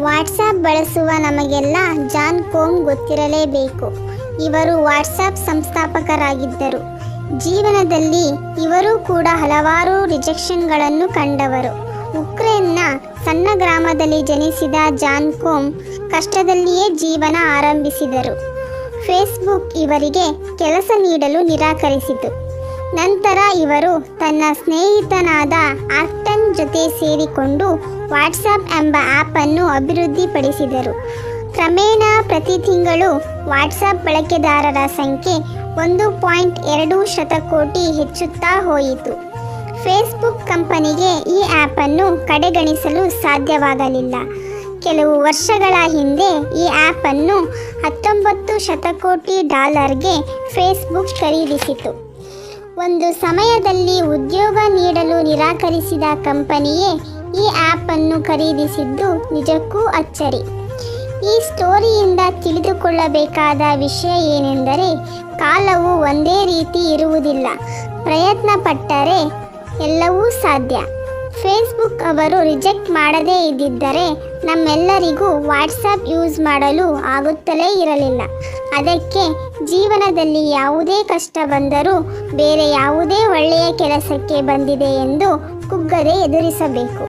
WhatsApp ಬಳಸುವ ನಮಗೆಲ್ಲ John Kom ಗೊತ್ತಿರಲೇಬೇಕು. ಇವರು ವಾಟ್ಸಾಪ್ ಸಂಸ್ಥಾಪಕರಾಗಿದ್ದರು. ಜೀವನದಲ್ಲಿ ಇವರು ಕೂಡ ಹಲವಾರು ರಿಜೆಕ್ಷನ್ಗಳನ್ನು ಕಂಡವರು. ಉಕ್ರೇನ್ನ ಸಣ್ಣ ಗ್ರಾಮದಲ್ಲಿ ಜನಿಸಿದ ಜಾನ್ ಕೋಮ್ ಕಷ್ಟದಲ್ಲಿಯೇ ಜೀವನ ಆರಂಭಿಸಿದರು. ಫೇಸ್ಬುಕ್ ಇವರಿಗೆ ಕೆಲಸ ನೀಡಲು ನಿರಾಕರಿಸಿತು. ನಂತರ ಇವರು ತನ್ನ ಸ್ನೇಹಿತನಾದ ಆಕ್ಟನ್ ಜೊತೆ ಸೇರಿಕೊಂಡು ವಾಟ್ಸಪ್ ಎಂಬ ಆ್ಯಪನ್ನು ಅಭಿವೃದ್ಧಿಪಡಿಸಿದರು. ಕ್ರಮೇಣ ಪ್ರತಿ ತಿಂಗಳು ವಾಟ್ಸಪ್ ಬಳಕೆದಾರರ ಸಂಖ್ಯೆ ಒಂದು ಪಾಯಿಂಟ್ ಎರಡು ಶತಕೋಟಿ ಹೆಚ್ಚುತ್ತಾ ಹೋಯಿತು. ಫೇಸ್ಬುಕ್ ಕಂಪನಿಗೆ ಈ ಆ್ಯಪನ್ನು ಕಡೆಗಣಿಸಲು ಸಾಧ್ಯವಾಗಲಿಲ್ಲ. ಕೆಲವು ವರ್ಷಗಳ ಹಿಂದೆ ಈ ಆ್ಯಪನ್ನು ಹತ್ತೊಂಬತ್ತು ಶತಕೋಟಿ ಡಾಲರ್ಗೆ ಫೇಸ್ಬುಕ್ ಖರೀದಿಸಿತು. ಒಂದು ಸಮಯದಲ್ಲಿ ಉದ್ಯೋಗ ನೀಡಲು ನಿರಾಕರಿಸಿದ ಕಂಪನಿಯೇ ಈ ಆ್ಯಪನ್ನು ಖರೀದಿಸಿದ್ದು ನಿಜಕ್ಕೂ ಅಚ್ಚರಿ. ಈ ಸ್ಟೋರಿಯಿಂದ ತಿಳಿದುಕೊಳ್ಳಬೇಕಾದ ವಿಷಯ ಏನೆಂದರೆ, ಕಾಲವು ಒಂದೇ ರೀತಿ ಇರುವುದಿಲ್ಲ. ಪ್ರಯತ್ನ ಪಟ್ಟರೆ ಎಲ್ಲವೂ ಸಾಧ್ಯ. ಫೇಸ್ಬುಕ್ ಅವರು ರಿಜೆಕ್ಟ್ ಮಾಡದೇ ಇದ್ದಿದ್ದರೆ ನಮ್ಮೆಲ್ಲರಿಗೂ ವಾಟ್ಸಪ್ ಯೂಸ್ ಮಾಡಲು ಆಗುತ್ತಲೇ ಇರಲಿಲ್ಲ. ಅದಕ್ಕೆ ಜೀವನದಲ್ಲಿ ಯಾವುದೇ ಕಷ್ಟ ಬಂದರೂ ಬೇರೆ ಯಾವುದೇ ಒಳ್ಳೆಯ ಕೆಲಸಕ್ಕೆ ಬಂದಿದೆ ಎಂದು ಕುಗ್ಗದೆ ಎದುರಿಸಬೇಕು.